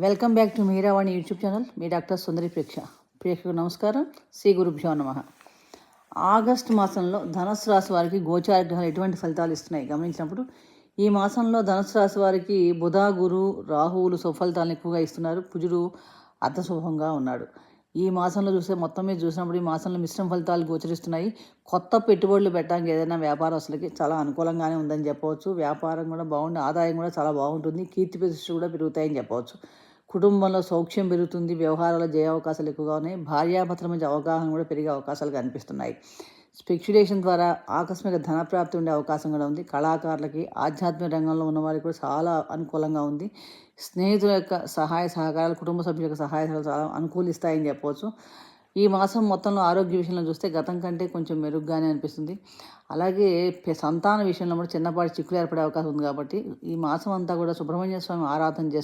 Welcome back to Meeravani YouTube channel me doctor Sundari ప్రేక్ష ప్రేక్షకు నమస్కారం. శ్రీ గురుభ్యో నమ. ఆగస్టు మాసంలో ధనుసు రాశి వారికి గోచార గ్రహాలు ఎటువంటి ఫలితాలు ఇస్తున్నాయి? గమనించినప్పుడు ఈ మాసంలో ధనుసు రాశి వారికి బుధ గురు రాహువులు సుఫలితాలను ఎక్కువగా ఇస్తున్నారు. కుజుడు అర్ధశుభంగా ఉన్నాడు. ఈ మాసంలో చూస్తే మొత్తం మీద చూసినప్పుడు ఈ మాసంలో మిశ్రమ ఫలితాలు గోచరిస్తున్నాయి. కొత్త పెట్టుబడులు పెట్టడానికి ఏదైనా వ్యాపారస్తులకి చాలా అనుకూలంగానే ఉందని చెప్పవచ్చు. వ్యాపారం కూడా బాగుంది ఆదాయం కూడా చాలా బాగుంటుంది. కీర్తి ప్రతిష్ట కూడా పెరుగుతాయని చెప్పవచ్చు. కుటుంబంలో సౌఖ్యం పెరుగుతుంది వ్యవహారాల జయ అవకాశాలు ఎక్కువగా ఉన్నాయి. భార్యాభర్తల మధ్య అవగాహన కూడా పెరిగే అవకాశాలు కనిపిస్తున్నాయి. స్పెక్యులేషన్ ద్వారా ఆకస్మిక ధన ప్రాప్తి ఉండే అవకాశం కూడా ఉంది. కళాకారులకి ఆధ్యాత్మిక రంగంలో ఉన్న వారికి కూడా చాలా అనుకూలంగా ఉంది. స్నేహితుల యొక్క సహాయ సహకారాలు కుటుంబ సభ్యుల యొక్క సహాయ సహకారాలు చాలా అనుకూలిస్తాయని చెప్పవచ్చు. ఈ మాసం మొత్తంలో ఆరోగ్య విషయంలో చూస్తే గతం కంటే కొంచెం మెరుగ్గానే అనిపిస్తుంది. అలాగే సంతాన విషయంలో కూడా చిన్నపాటి చిక్కులు ఏర్పడే అవకాశం ఉంది కాబట్టి ఈ మాసం అంతా కూడా సుబ్రహ్మణ్య స్వామి ఆరాధన చేసుకుంటే